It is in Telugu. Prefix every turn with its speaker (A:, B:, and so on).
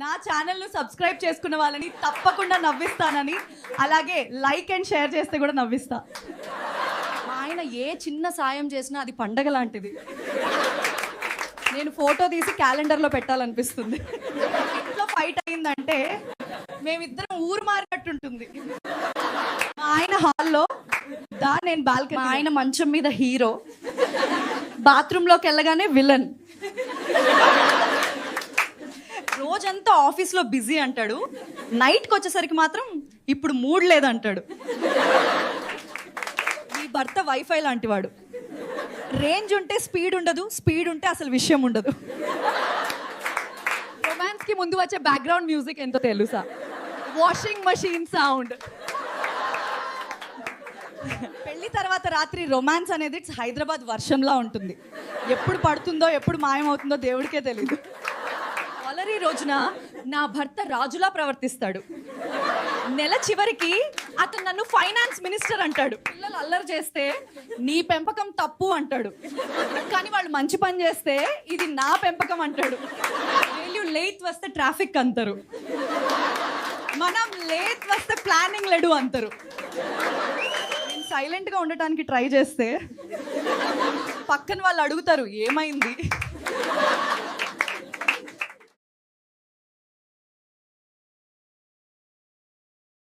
A: నా ఛానల్ను సబ్స్క్రైబ్ చేసుకున్న వాళ్ళని తప్పకుండా నవ్విస్తానని అలాగే లైక్ అండ్ షేర్ చేస్తే కూడా నవ్విస్తా.
B: ఆయన ఏ చిన్న సాయం చేసినా అది పండగ లాంటిది. నేను ఫోటో తీసి క్యాలెండర్లో పెట్టాలనిపిస్తుంది.
A: ఇంట్లో ఫైట్ అయిందంటే మేమిద్దరం ఊరు మారినట్టుంటుంది. మా ఆయన హాల్లో దా నేను బాల్కనీ
B: ఆయన మంచం మీద హీరో బాత్రూంలోకి వెళ్ళగానే విలన్ రోజంతా ఆఫీస్లో బిజీ అంటాడు. నైట్కి వచ్చేసరికి మాత్రం ఇప్పుడు మూడ్ లేదంటాడు. మీ భర్త వైఫై లాంటివాడు. రేంజ్ ఉంటే స్పీడ్ ఉండదు స్పీడ్ ఉంటే అసలు విషయం ఉండదు.
A: రొమాన్స్కి ముందు వచ్చే బ్యాక్గ్రౌండ్ మ్యూజిక్ ఎంతో తెలుసా? వాషింగ్ మషీన్ సౌండ్ పెళ్ళి తర్వాత రాత్రి రొమాన్స్ అనేది హైదరాబాద్ వర్షంలా ఉంటుంది. ఎప్పుడు పడుతుందో ఎప్పుడు మాయమవుతుందో దేవుడికే తెలియదు
B: సాలరీ రోజున నా భర్త రాజులా ప్రవర్తిస్తాడు. నెల చివరికి అతను నన్ను ఫైనాన్స్ మినిస్టర్ అంటాడు. పిల్లలు అల్లరి చేస్తే నీ పెంపకం తప్పు అంటాడు. కానీ వాళ్ళు మంచి పని చేస్తే ఇది నా పెంపకం అంటాడు. వీళ్ళు లేట్ వస్తే ట్రాఫిక్ అంటారు.
A: మనం లేట్ వస్తే ప్లానింగ్ లెడు అంటారు. నేను సైలెంట్గా ఉండటానికి ట్రై చేస్తే పక్కన వాళ్ళు అడుగుతారు ఏమైంది?